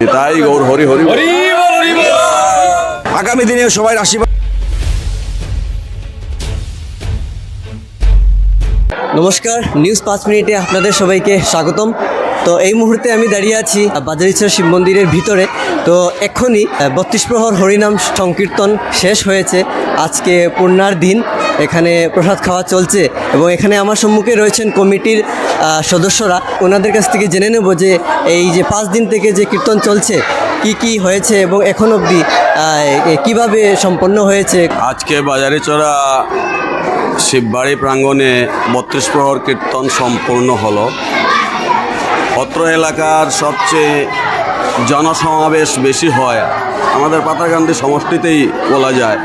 তাই গৌর হরি হরি আগামী দিনে সবাই আশীর্বাদ। নমস্কার নিউজ পাঁচ মিনিটে আপনাদের সবাইকে স্বাগতম। তো এই মুহূর্তে আমি দাঁড়িয়ে আছি বাজারিচর শিব মন্দিরের ভিতরে। তো এক্ষুনি বত্রিশ প্রহর হরিনাম সংকীর্তন শেষ হয়েছে। আজকে পূর্ণার দিন। এখানে প্রসাদ খাওয়া চলছে এবং এখানে আমার সম্মুখে রয়েছেন কমিটির সদস্যরা। ওনাদের কাছ থেকে জেনে নেব যে এই যে পাঁচ দিন থেকে যে কীর্তন চলছে, কি কি হয়েছে এবং এখন অবধি কীভাবে সম্পন্ন হয়েছে? আজকে বাজারে চড়া শিববাড়ি প্রাঙ্গণে বত্রিশ প্রহর কীর্তন সম্পূর্ণ হলো। অত্র এলাকার সবচেয়ে জনসমাবেশ বেশি হয়। আমাদের পাতাকান্দি সমষ্টিতেই বলা যায়।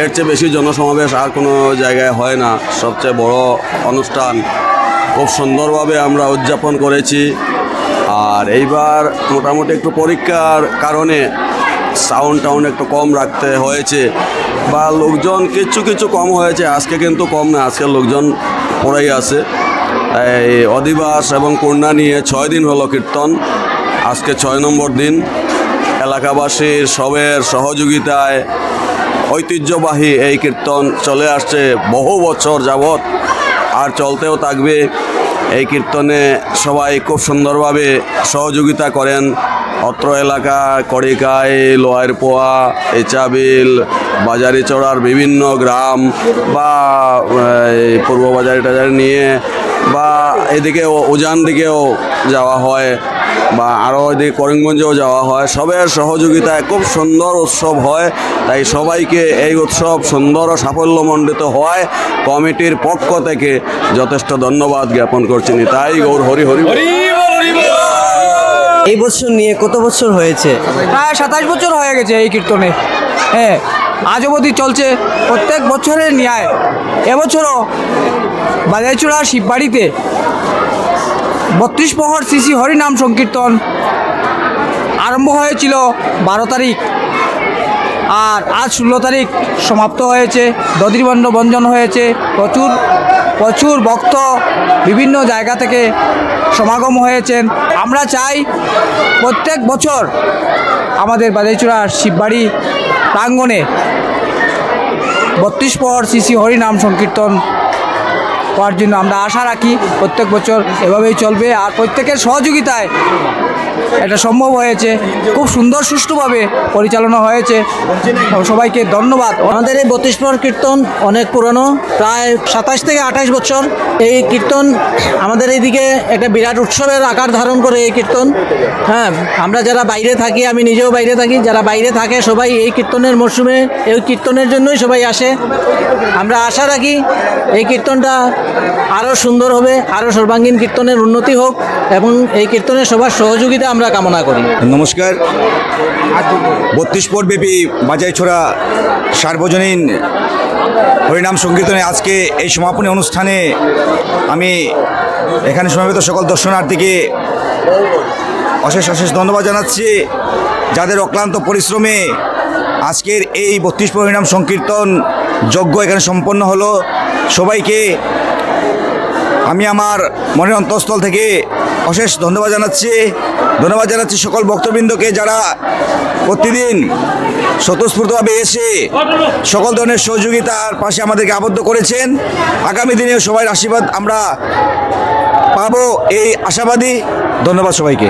এর চেয়ে বেশি জনসমাবেশ আর কোনো জায়গায় হয় না। সবচেয়ে বড় অনুষ্ঠান খুব সুন্দরভাবে আমরা উদযাপন করেছি। আর এইবার মোটামুটি একটু পরীক্ষার কারণে সাউন্ড টাউন একটু কম রাখতে হয়েছে। বা লোকজন কিছু কিছু কম হয়েছে, আজকে কিন্তু কম না, আজকে লোকজন পড়াই আছে। এই অধিবাস এবং কন্যা নিয়ে ছয় দিন হলো কীর্তন, আজকে ছয় নম্বর দিন। এলাকাবাসীর সবের সহযোগিতায় ঐতিহ্যবাহী এই কীর্তন চলে আসছে বহু বছর যাবৎ আর চলতেও থাকবে। এই কীর্তনে সবাই খুব সুন্দরভাবে সহযোগিতা করেন। অত্র এলাকা, কড়িকাই লোয়ার পোয়া এচাবিল, বাজারি চড়ার বিভিন্ন গ্রাম বা পূর্ব বাজারি টাজারি নিয়ে বা এদিকে উজান দিকেও যাওয়া হয়। বা আরও এদিকে করিমগঞ্জেও যাওয়া হয় সবের সহযোগিতায় খুব সুন্দর উৎসব হয়। তাই সবাইকে এই উৎসব সুন্দর ও সাফল্যমণ্ডিত হয় কমিটির পক্ষ থেকে যথেষ্ট ধন্যবাদ জ্ঞাপন করছি। তাই গৌর হরি হরি এই বছর নিয়ে কত বছর হয়েছে? প্রায় সাতাশ বছর হয়ে গেছে এই কীর্তনে। হ্যাঁ আজ অবধি চলছে প্রত্যেক বছরের ন্যায়। এবছরও বাজাইচূড়া শিববাড়িতে বত্রিশ প্রহর শ্রী হরিনাম সংকীর্তন আরম্ভ হয়েছিল বারো তারিখ। আর আজ ষোলো তারিখ সমাপ্ত হয়েছে, দধিবন্ধ বঞ্জন হয়েছে, প্রচুর প্রচুর ভক্ত বিভিন্ন জায়গা থেকে সমাগম হয়েছেন। আমরা চাই প্রত্যেক বছর আমাদের বাজাইচূড়ার শিববাড়ি প্রাঙ্গণে বত্রিশ প্রহর শ্রী শ্রী হরিনাম সংকীর্তন করার জন্য আমরা আশা রাখি প্রত্যেক বছর এভাবেই চলবে আর প্রত্যেকের সহযোগিতায় এটা সম্ভব হয়েছে। খুব সুন্দর, সুষ্ঠুভাবে পরিচালনা হয়েছে। সবাইকে ধন্যবাদ। আমাদের এই বত্রিশ প্রহর কীর্তন অনেক পুরনো, প্রায় সাতাশ থেকে আঠাশ বছর। এই কীর্তন আমাদের এইদিকে একটা বিরাট উৎসবের আকার ধারণ করে এই কীর্তন। হ্যাঁ আমরা যারা বাইরে থাকি, আমি নিজেও বাইরে থাকি, যারা বাইরে থাকে সবাই এই কীর্তনের মরশুমে, এই কীর্তনের জন্যই সবাই আসে। আমরা আশা রাখি এই কীর্তনটা আরও সুন্দর হবে আরও সর্বাঙ্গীন কীর্তনের উন্নতি হোক এবং এই কীর্তনের সবার সহযোগিতা আমরা কামনা করি। নমস্কার। বত্রিশ ব্যাপী বাজাই ছোড়া সার্বজনীন হরিনাম সংকীর্তনে আজকে এই সমাপনী অনুষ্ঠানে আমি এখানে সমবেত সকল দর্শনার্থীকে অশেষ অশেষ ধন্যবাদ জানাচ্ছি। যাদের অক্লান্ত পরিশ্রমে আজকের এই বত্রিশ হরিনাম সংকীর্তন যজ্ঞ এখানে সম্পন্ন হলো, সবাইকে আমি আমার মনের অন্তঃস্থল থেকে অশেষ ধন্যবাদ জানাচ্ছি। ধন্যবাদ জানাচ্ছি সকল ভক্তবৃন্দকে যারা প্রতিদিন স্বতঃস্ফূর্তভাবে এসে সকল ধরনের সহযোগিতার পাশে আমাদেরকে আবদ্ধ করেছেন। আগামী দিনে সবাই আশীর্বাদ আমরা পাবো, এই আশাবাদী। ধন্যবাদ সবাইকে।